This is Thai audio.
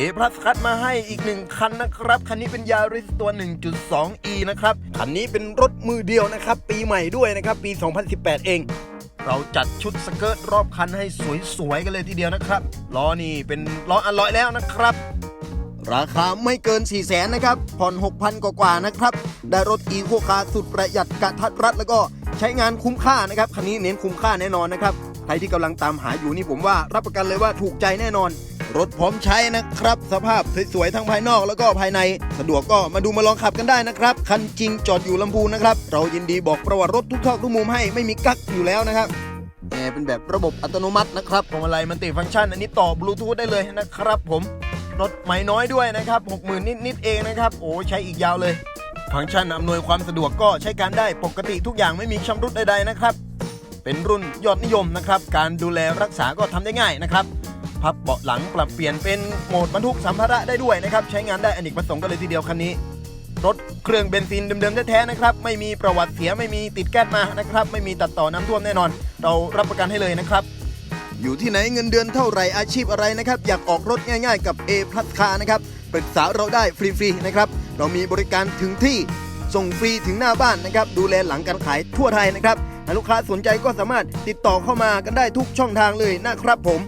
เอพลัสคัดมาให้อีกหนึ่งคันนะครับ คันนี้เป็นยาริสตัว 1.2e นะครับ คันนี้เป็นรถมือเดียวนะครับ ปีใหม่ด้วยนะครับ ปี 2018 เอง เราจัดชุดสเกิร์ตรอบคันให้สวยๆกันเลยทีเดียวนะครับ ล้อนี่เป็นล้ออัลลอยแล้วนะครับ ราคาไม่เกิน 4 0 0แสนนะครับ ผ่อน 6,000 กว่าๆนะครับ ได้รถอีโคคาสุดประหยัดกระทัดรัดแล้วก็ใช้งานคุ้มค่านะครับ คันนี้เน้นคุ้มค่าแน่นอนนะครับ ใครที่กำลังตามหาอยู่นี่ผมว่ารับประกันเลยว่าถูกใจแน่นอน รถพร้อมใช้นะครับ สภาพสวยๆทั้งภายนอกแล้วก็ภายใน สะดวกก็มาดูมาลองขับกันได้นะครับ คันจริงจอดอยู่ลำพูนนะครับ เรายินดีบอกประวัติรถทุกทอกทุกมุมให้ไม่มีกักอยู่แล้วนะครับแอร์เป็นแบบระบบอัตโนมัตินะครับพวงมาลัยมันติฟังก์ชัน อันนี้ต่อบลูทูธได้เลยนะครับผมรถใหม่น้อยด้วยนะครับ60,000นิดนิดๆเองนะครับโอ้ใช้อีกยาวเลย ฟังก์ชันอำนวยความสะดวกก็ใช้การได้ปกติทุกอย่างไม่มีชำรุดใดๆนะครับ เป็นรุ่นยอดนิยมนะครับ การดูแลรักษาก็ทำได้ง่ายนะครับ พับเบาะหลังปรับเปลี่ยนเป็นโหมดบรรทุกสัมภาระได้ด้วยนะครับ ใช้งานได้อเนกประสงค์กันเลยทีเดียวคันนี้ รถเครื่องเบนซินเดิมๆแท้ๆนะครับ ไม่มีประวัติเสียไม่มีติดแก๊สมานะครับ ไม่มีตัดต่อน้ำท่วมแน่นอน เรารับประกันให้เลยนะครับ อยู่ที่ไหนเงินเดือนเท่าไหร่อาชีพอะไรนะครับ อยากออกรถง่ายๆกับ A Plus Car นะครับปรึกษาเราได้ฟรีๆนะครับ เรามีบริการถึงที่ส่งฟรีถึงหน้าบ้านนะครับ ดูแลหลังการขายทั่วไทยนะครับถ้าลูกค้าสนใจก็สามารถติดต่อเข้ามากันได้ทุกช่องทางเลยนะครับผม